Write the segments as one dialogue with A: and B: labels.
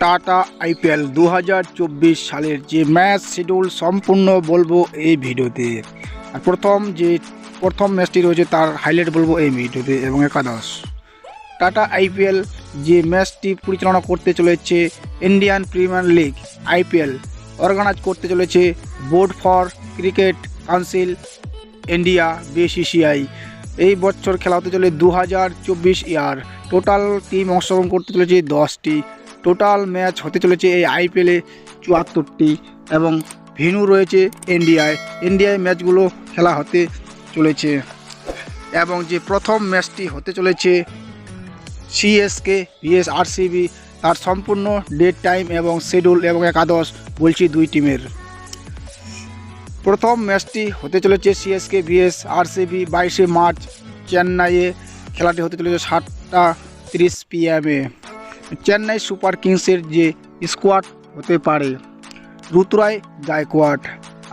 A: Tata IPL দু হাজার চব্বিশ সালের যে ম্যাচ শিডিউল সম্পূর্ণ বলব এই ভিডিওতে। আর প্রথম যে, প্রথম ম্যাচটি রয়েছে তার হাইলাইট বলব এই ভিডিওতে এবং একাদশ। টাটা আইপিএল যে ম্যাচটি পরিচালনা করতে চলেছে Indian Premier League IPL organise করতে চলেছে board for cricket council India BCCI. এই বছর খেলা হতে চলে দু হাজার চব্বিশ ইয়ার। টোটাল টিম অংশগ্রহণ করতে চলেছে দশটি। টোটাল ম্যাচ হতে চলেছে এই আইপিএলে চুয়াত্তরটি এবং ভেনু রয়েছে ইন্ডিয়ায় ইন্ডিয়ায় ম্যাচগুলো খেলা হতে চলেছে এবং যে প্রথম ম্যাচটি হতে চলেছে সিএসকে ভিএস আরসিবি, তার সম্পূর্ণ ডেট টাইম এবং শিডিউল এবং একাদশ বলছি দুই টিমের। প্রথম ম্যাচটি হতে চলেছে সিএসকে ভিএস আরসিবি বাইশে মার্চ, চেন্নাইয়ে। খেলাটি হতে চলেছে সাতটা তিরিশ পিএমে। চেন্নাই সুপার কিংসের যে স্কোয়াড হতে পারে Ruturaj Gaikwad,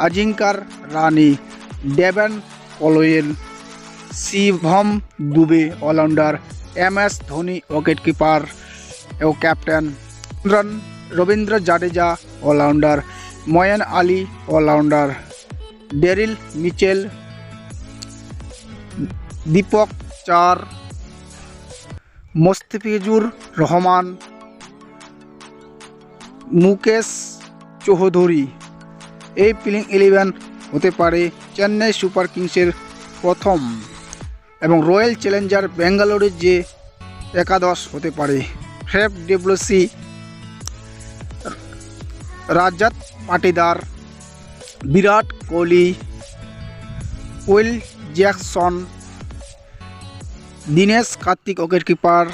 A: Ajinkya Rahane Devon Conway, Shivam Dube allrounder, M S Dhoni wicket keeper ও captain Ravindra Jadeja allrounder, Moeen Ali allrounder, Daryl Mitchell, Deepak Chahar Mustafizur Rahman, Mukesh Chowdhury. এই প্লেইং ইলেভেন হতে পারে Chennai super কিংসের প্রথম এবং royal Challenger ব্যাঙ্গালোরের যে একাদশ হতে পারে। ফ্রেব du Plessis Rajat Patidar, Virat Kohli Will Jackson Dinesh, Karthik wicket keeper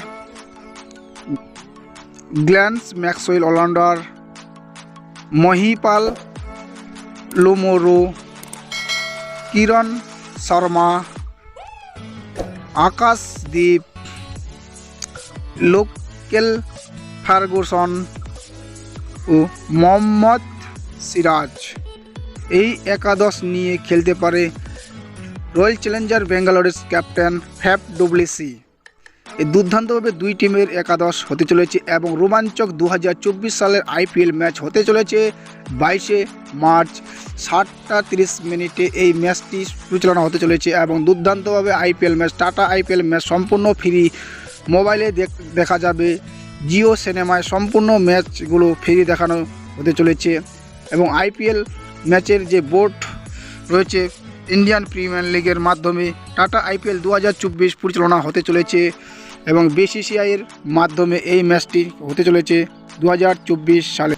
A: Glenn Maxwell allrounder, Mahipal Lomror, Kiran Sharma Akashdeep Lockie Ferguson ও মোহাম্মদ সিরাজ। এই একাদশ নিয়ে খেলতে পারে রয়্যাল চ্যালেঞ্জার ব্যাঙ্গালোরের ক্যাপ্টেন ফ্যাপ ডব্লিসি এই দুর্দান্তভাবে দুই টিমের একাদশ হতে চলেছে এবং রোমাঞ্চক দু হাজার চব্বিশ সালের আইপিএল ম্যাচ হতে চলেছে বাইশে মার্চ সাতটা তিরিশ মিনিটে। এই ম্যাচটি পরিচালনা হতে চলেছে এবং দুর্দান্তভাবে IPL match, Tata IPL match সম্পূর্ণ ফ্রি। মোবাইলে দেখ- দেখা যাবে, জিও সিনেমায় সম্পূর্ণ ম্যাচগুলো ফ্রি দেখানো হতে চলেছে। এবং আইপিএল ম্যাচের যে বোর্ড রয়েছে ইন্ডিয়ান প্রিমিয়ার লিগের মাধ্যমে টাটা আইপিএল দু পরিচালনা হতে চলেছে এবং বিসিসিআইয়ের মাধ্যমে এই ম্যাচটি হতে চলেছে দু হাজার চব্বিশ সালে।